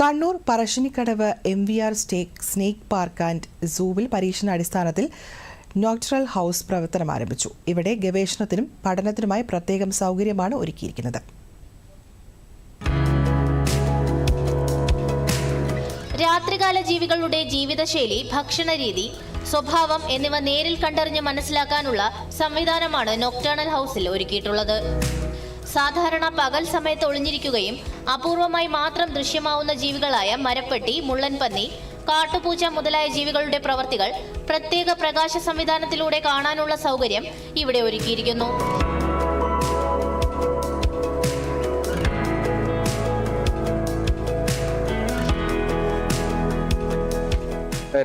Kannur Parassinikkadavu M V R stake snake park and സൂവിൽ പരീക്ഷണാടിസ്ഥാനത്തിൽ നോക്ട്രൽ house പ്രവർത്തനം ആരംഭിച്ചു. ഇവിടെ ഗവേഷണത്തിനും പഠനത്തിനുമായി പ്രത്യേകം സൗകര്യമാണ് ഒരുക്കിയിരിക്കുന്നത്. രാത്രികാല ജീവികളുടെ ജീവിതശൈലി ഭക്ഷണരീതി സ്വഭാവം എന്നിവ നേരിൽ കണ്ടറിഞ്ഞ് മനസ്സിലാക്കാനുള്ള സംവിധാനമാണ് നോക്ടേണൽ ഹൗസിൽ ഒരുക്കിയിട്ടുള്ളത്. സാധാരണ പകൽ സമയത്ത് ഒളിഞ്ഞിരിക്കുകയും അപൂർവമായി മാത്രം ദൃശ്യമാവുന്ന ജീവികളായ മരപ്പെട്ടി മുള്ളൻപന്നി കാട്ടുപൂച്ച മുതലായ ജീവികളുടെ പ്രവർത്തികൾ പ്രത്യേക പ്രകാശ സംവിധാനത്തിലൂടെ കാണാനുള്ള സൗകര്യം ഇവിടെ ഒരുക്കിയിരിക്കുന്നു.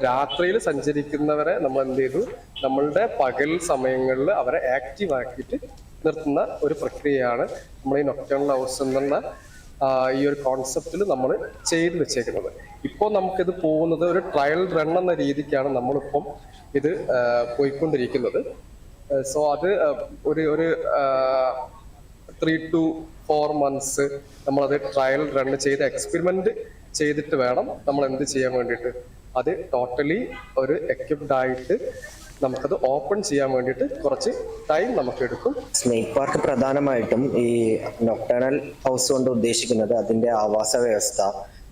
രാത്രിയിൽ സഞ്ചരിക്കുന്നവരെ നമ്മൾ എന്ത് ചെയ്തു? നമ്മളുടെ പകൽ സമയങ്ങളിൽ അവരെ ആക്റ്റീവ് ആക്കിയിട്ട് നിർത്തുന്ന ഒരു പ്രക്രിയയാണ് നമ്മൾ ഈ നൊക്ടേണൽ ഹൗസ് എന്നുള്ള ഈ ഒരു കോൺസെപ്റ്റിൽ നമ്മൾ ചെയ്തു വെച്ചേക്കുന്നത്. ഇപ്പോൾ നമുക്കിത് പോകുന്നത് ഒരു ട്രയൽ റൺ എന്ന രീതിക്കാണ് നമ്മളിപ്പം ഇത് പോയിക്കൊണ്ടിരിക്കുന്നത്. സോ അത് ഒരു ഒരു ത്രീ ടു ഫോർ മന്ത്സ് നമ്മളത് ട്രയൽ റൺ ചെയ്ത് എക്സ്പെരിമെന്റ് ചെയ്തിട്ട് വേണം നമ്മൾ എന്ത് ചെയ്യാൻ വേണ്ടിയിട്ട്. അത് ടോട്ടലി ഒരു എക്യുപ്ഡ് ആയിട്ട് നമുക്കത് ഓപ്പൺ ചെയ്യാൻ വേണ്ടിയിട്ട് കുറച്ച് ടൈം നമുക്ക് എടുക്കും സ്നേക്ക് പാർക്ക് പ്രധാനമായിട്ടും ഈ നൊക്ടേണൽ ഹൗസ് കൊണ്ട് ഉദ്ദേശിക്കുന്നത് അതിന്റെ ആവാസ വ്യവസ്ഥ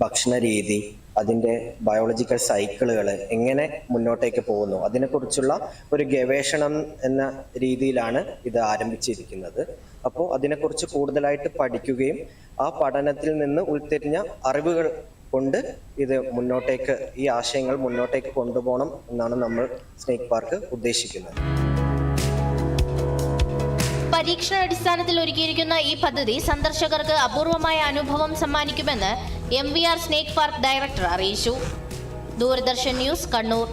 ഭക്ഷണ രീതി അതിന്റെ ബയോളജിക്കൽ സൈക്കിളുകൾ എങ്ങനെ മുന്നോട്ടേക്ക് പോകുന്നു അതിനെക്കുറിച്ചുള്ള ഒരു ഗവേഷണം എന്ന രീതിയിലാണ് ഇത് ആരംഭിച്ചിരിക്കുന്നത്. അപ്പോൾ അതിനെക്കുറിച്ച് കൂടുതലായിട്ട് പഠിക്കുകയും ആ പഠനത്തിൽ നിന്ന് ഉൾത്തിരിഞ്ഞ അറിവുകൾ കൊണ്ട് ഇത് മുന്നോട്ടേക്ക് ഈ ആശയങ്ങൾ മുന്നോട്ടേക്ക് കൊണ്ടുപോകണം എന്നാണ് നമ്മൾ സ്നേക്ക് പാർക്ക് ഉദ്ദേശിക്കുന്നത്. പരീക്ഷണാടിസ്ഥാനത്തിൽ ഒരുക്കിയിരിക്കുന്ന ഈ പദ്ധതി സന്ദർശകർക്ക് അപൂർവമായ അനുഭവം സമ്മാനിക്കുമെന്ന് M V R snake park director അറിയിച്ചു. ദൂരദർശൻ ന്യൂസ് കണ്ണൂർ.